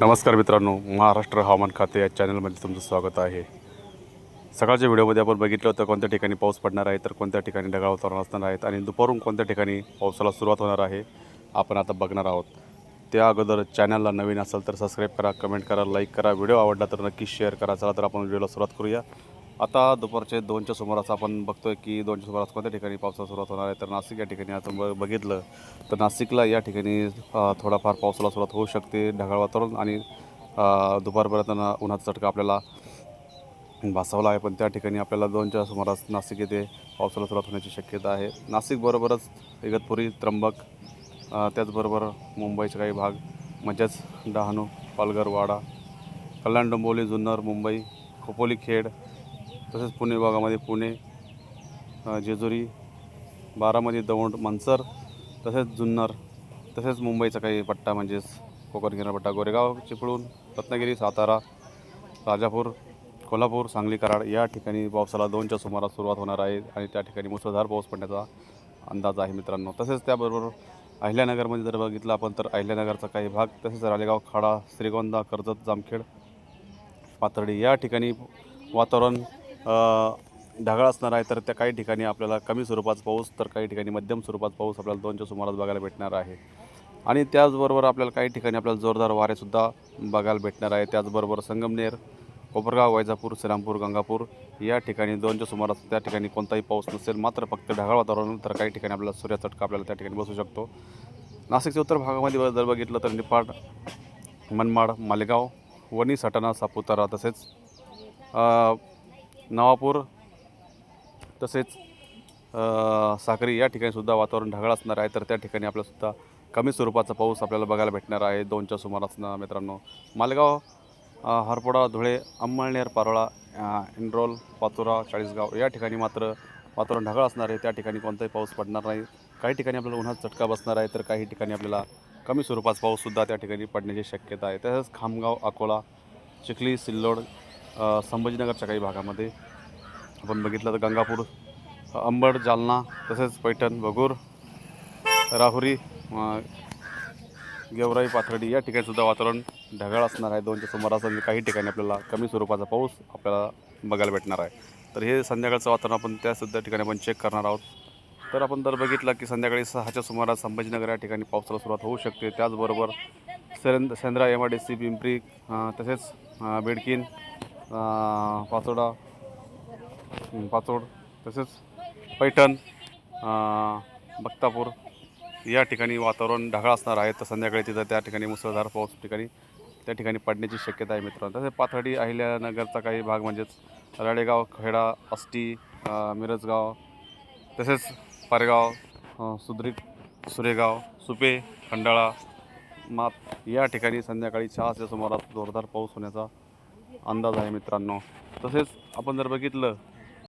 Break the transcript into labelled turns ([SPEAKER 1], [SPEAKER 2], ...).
[SPEAKER 1] नमस्कार मित्रांनो महाराष्ट्र हवामान खाते या चॅनलमध्ये तुमचं स्वागत आहे. सकाळच्या व्हिडिओमध्ये आपण बघितलं होतं कोणत्या ठिकाणी पाऊस पडणार आहे तर कोणत्या ठिकाणी ढगाळ वातावरण असणार आहेत आणि दुपारून कोणत्या ठिकाणी पावसाला सुरुवात होणार आहे आपण आता बघणार आहोत. त्या अगोदर चॅनलला नवीन असेल तर सबस्क्राईब करा कमेंट करा लाईक करा. व्हिडिओ आवडला तर नक्की शेअर करा. चला तर आपण व्हिडिओला सुरुवात करूया. आता दुपारचे दोनच्या सुमारास आपण बघतोय की दोनच्या सुमारास कोणत्या ठिकाणी पावसाला सुरुवात होणार आहे? तर नाशिक या ठिकाणी आता ब बघितलं तर नाशिकला या ठिकाणी थोडाफार पावसाला सुरुवात होऊ शकते ढगाळ वातावरण आणि दुपारपर्यंत उन्हाचा चटका आपल्याला भासावला आहे. पण त्या ठिकाणी आपल्याला दोनच्या सुमारास नाशिक येथे पावसाला सुरुवात होण्याची शक्यता आहे. नाशिकबरोबरच इगतपुरी त्र्यंबक त्याचबरोबर मुंबईचे काही भाग म्हणजेच डहाणू पालघर वाडा कल्याण डोंबोली जुन्नर मुंबई खोपोली खेड तसेच पुणे विभागामध्ये पुणे जेजुरी बारामध्ये दौंड मनसर तसेच जुन्नर तसेच मुंबईचा काही पट्टा म्हणजेच कोकण किनारपट्टा गोरेगाव चिपळूण रत्नागिरी सातारा राजापूर कोल्हापूर सांगली कराड या ठिकाणी पावसाला दोनच्या सुमारास सुरुवात होणार आहे आणि त्या ठिकाणी मुसळधार पाऊस पडण्याचा अंदाज आहे मित्रांनो. तसेच त्याबरोबर अहिल्यानगरमध्ये जर बघितलं आपण तर अहिल्यानगरचा काही भाग तसेच रालेगाव खाडा श्रीगोंदा कर्जत जामखेड पाथर्डी या ठिकाणी वातावरण ढगाळ असणार आहे तर त्या काही ठिकाणी आपल्याला कमी स्वरूपाचा पाऊस तर काही ठिकाणी मध्यम स्वरूपाचा पाऊस आपल्याला दोनच्या सुमारास बघायला भेटणार आहे. आणि त्याचबरोबर आपल्याला काही ठिकाणी आपल्याला जोरदार वारेसुद्धा बघायला भेटणार आहे. त्याचबरोबर संगमनेर कोपरगाव वैजापूर श्रीरामपूर गंगापूर या ठिकाणी दोनच्या सुमारास त्या ठिकाणी कोणताही पाऊस नसेल मात्र फक्त ढगाळ वातावरण तर काही ठिकाणी आपल्याला सूर्याचटका आपल्याला त्या ठिकाणी बसू शकतो. नाशिकच्या उत्तर भागामध्ये जर बघितलं तर निपाड मनमाड मालेगाव वणी सटाणा सापुतारा तसेच नवापूर तसेच अ, साक्री या ठिकाणीसुद्धा वातावरण ढगाळ असणार आहे. तर त्या ठिकाणी आपल्यासुद्धा कमी स्वरूपाचा पाऊस आपल्याला बघायला भेटणार आहे. दोनच्या सुमारासनं मित्रांनो. मालेगाव हरपोडा धुळे अंमळनेर पारोळा अ, इंड्रोल पाचोरा चाळीसगाव या ठिकाणी मात्र वातावरण ढगाळ असणार आहे. त्या ठिकाणी कोणताही पाऊस पडणार नाही. काही ठिकाणी आपल्याला उन्हात चटका बसणार आहे. तर काही ठिकाणी आपल्याला कमी स्वरूपाचा पाऊससुद्धा त्या ठिकाणी पडण्याची शक्यता आहे. तसंच खामगाव अकोला चिखली सिल्लोड संभाजीनगरच्या काही भागामध्ये. आपण बघितलं तर गंगापूर अंबड जालना तसेच पैठण भगूर राहुरी गेवराई पाथर्डी या ठिकाणीसुद्धा वातावरण ढगाळ असणार आहे. दोनच्या सुमारास काही ठिकाणी आपल्याला कमी स्वरूपाचा पाऊस आपल्याला बघायला भेटणार आहे. तर हे संध्याकाळचं वातावरण आपण त्यासुद्धा ठिकाणी आपण चेक करणार आहोत. तर आपण जर बघितलं की संध्याकाळी सहाच्या सुमारास संभाजीनगर या ठिकाणी पावसाला सुरुवात होऊ शकते. त्याचबरोबर Shendra Shendra M I D C Pimpri तसेच बेडकिन बेडकीन पाचोडा पाचोड तसेच पैठण बक्तापूर. या ठिकाणी वातावरण ढगाळ असणार आहे. तर संध्याकाळी तिथं त्या ठिकाणी मुसळधार पाऊस ठिकाणी त्या ठिकाणी पडण्याची शक्यता आहे मित्रांनो. तसेच पाथर्डी अहिल्यानगरचा काही भाग म्हणजेच राळेगाव खेडा आष्टी मिरजगाव तसेच पारगाव अ, सुरेगाव सुपे खंडाळा मात या ठिकाणी संध्याकाळी चहाच्या सुमारास जोरदार पाऊस होण्याचा अंदाज आहे मित्रांनो. तसेच आपण जर बघितलं